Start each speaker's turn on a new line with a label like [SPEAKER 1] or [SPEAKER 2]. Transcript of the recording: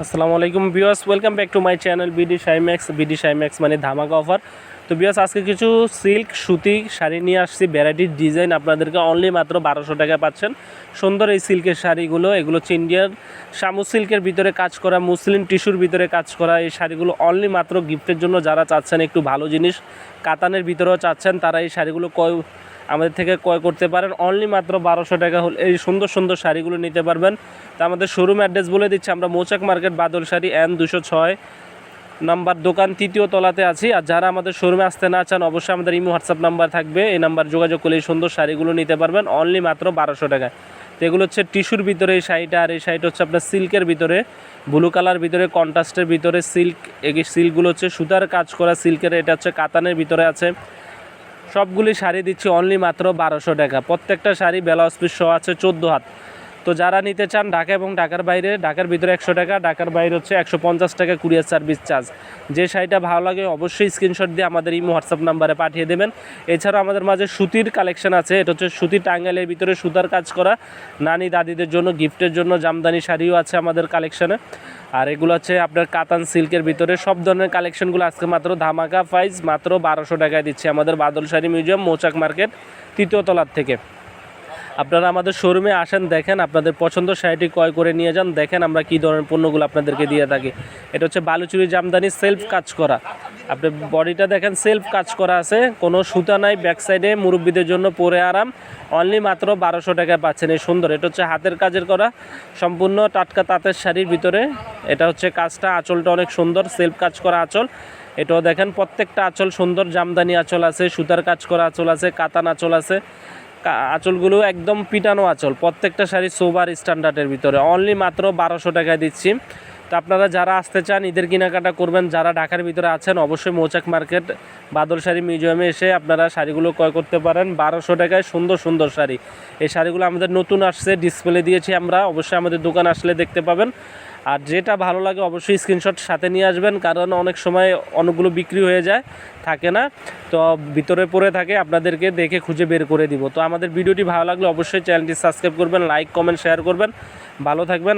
[SPEAKER 1] আসসালামু আলাইকুম বিয়াস welcome back to my channel BD Shymax BD Shymax মানে ধামাকা অফার তো বিয়াস আজকে কিছু সিল্ক সুতি শাড়ি নিয়ে আসছি ভ্যারাইটির ডিজাইন আপনাদেরকে অনলি মাত্র বারোশো টাকায় পাচ্ছেন। সুন্দর এই সিল্কের শাড়িগুলো, এগুলো হচ্ছে ইন্ডিয়ার শামু সিল্কের ভিতরে কাজ করা, মুসলিম টিস্যুর ভিতরে কাজ করা, এই শাড়িগুলো অনলি মাত্র গিফটের জন্য যারা চাচ্ছেন একটু ভালো জিনিস, কাতানের ভিতরেও চাচ্ছেন, তারা এই শাড়িগুলো কয় আমাদের থেকে ক্রয় করতে পারেন। অনলি মাত্র বারোশো টাকা হলে এই সুন্দর সুন্দর শাড়িগুলো নিতে পারবেন। তা আমাদের শোরুম অ্যাড্রেস বলে দিচ্ছি, আমরা মৌচাক মার্কেট, বাদল শাড়ি এন দুশো ছয় নাম্বার দোকান, তৃতীয় তলাতে আছি। আর যারা আমাদের শোরুমে আসতে না চান, অবশ্যই আমাদের ইমো হোয়াটসঅ্যাপ নাম্বার থাকবে। এই নাম্বার যোগাযোগ করলে এই সুন্দর শাড়িগুলো নিতে পারবেন। অনলি মাত্র বারোশো টাকায়। তো এগুলো হচ্ছে টিস্যুর ভিতরে এই শাড়িটা, আর এই শাড়িটা হচ্ছে আপনার সিল্কের ভিতরে। ব্লু কালার ভিতরে কন্ট্রাস্টের ভিতরে সিল্ক এই সিল্কগুলো হচ্ছে সুতার কাজ করা সিল্কের এটা হচ্ছে কাতানের ভিতরে আছে। সবগুলি শাড়ি দিচ্ছি অনলি মাত্র বারোশো টাকা। প্রত্যেকটা শাড়ি ব্লাউজ পিস সহ আছে চোদ্দ হাত। তো যারা নিতে চান ঢাকা এবং ঢাকার বাইরে, ঢাকার ভিতরে একশো টাকা, ঢাকার বাইরে হচ্ছে একশো পঞ্চাশ টাকা কুরিয়ার সার্ভিস চার্জ। যে শাড়িটা ভালো লাগে অবশ্যই স্ক্রিনশট দিয়ে আমাদের ইমো হোয়াটসঅ্যাপ নাম্বারে পাঠিয়ে দেবেন। এছাড়াও আমাদের মাঝে সুতির কালেকশন আছে, এটা হচ্ছে সুতির টাঙ্গাইলের ভিতরে সুতার কাজ করা। নানি দাদিদের জন্য গিফটের জন্য জামদানি শাড়িও আছে আমাদের কালেকশনে আর এগুলো হচ্ছে আপনার কাতান সিল্কের ভিতরে সব ধরনের কালেকশনগুলো আজকে মাত্র ধামাকা প্রাইস মাত্র বারোশো টাকায় দিচ্ছে আমাদের Badal sari museum Mouchak market তৃতীয় তলার থেকে। আপনারা আমাদের শোরুমে আসেন, দেখেন আপনাদের পছন্দ শাড়িটি ক্রয় করে নিয়ে যান, দেখেন আমরা কী ধরনের পণ্যগুলো আপনাদেরকে দিয়ে থাকি। এটা হচ্ছে বালুচুরি জামদানি সেলফ কাজ করা। আপনি বডিটা দেখেন সেলফ কাজ করা আছে, কোনো সুতা নাই ব্যাক সাইডে মুরব্বীদের জন্য পরে আরাম। অনলি মাত্র বারোশো টাকায় পাচ্ছেন, এই সুন্দর। এটা হচ্ছে হাতের কাজের করা, সম্পূর্ণ টাটকা তাঁতের শাড়ির ভিতরে। এটা হচ্ছে কাজটা, আঁচলটা অনেক সুন্দর সেলফ কাজ করা আঁচল। এটাও দেখেন, প্রত্যেকটা আঁচল সুন্দর, জামদানি আঁচল আছে, সুতার কাজ করা আঁচল আছে, কাতান আঁচল আছে। আঁচলগুলো একদম পিটানো আঁচল, প্রত্যেকটা শাড়ি সোবার স্ট্যান্ডার্ডের ভিতরে। অনলি মাত্র বারোশো টাকায় দিচ্ছি। তো আপনারা যারা আসতে চান ঈদের কেনাকাটা করবেন, যারা ঢাকার ভিতরে আছেন, অবশ্যই মৌচাক মার্কেট বাদল শাড়ি মিউজিয়ামে এসে আপনারা শাড়িগুলো ক্রয় করতে পারেন। বারোশো টাকায় সুন্দর সুন্দর শাড়ি। এই শাড়িগুলো আমাদের নতুন আসছে, ডিসপ্লে দিয়েছি আমরা, অবশ্যই আমাদের দোকান আসলে দেখতে পাবেন। আর যেটা ভালো লাগে অবশ্যই স্ক্রিনশট সাথে নিয়ে আসবেন, কারণ অনেক সময় অনেকগুলো বিক্রি হয়ে যায়, থাকে না। তো ভিতরে পড়ে থাকে, আপনাদেরকে দেখে খুঁজে বের করে দিব। তো আমাদের ভিডিওটি ভালো লাগলে অবশ্যই চ্যানেলটি সাবস্ক্রাইব করবেন, লাইক, কমেন্ট, শেয়ার করবেন। ভালো থাকবেন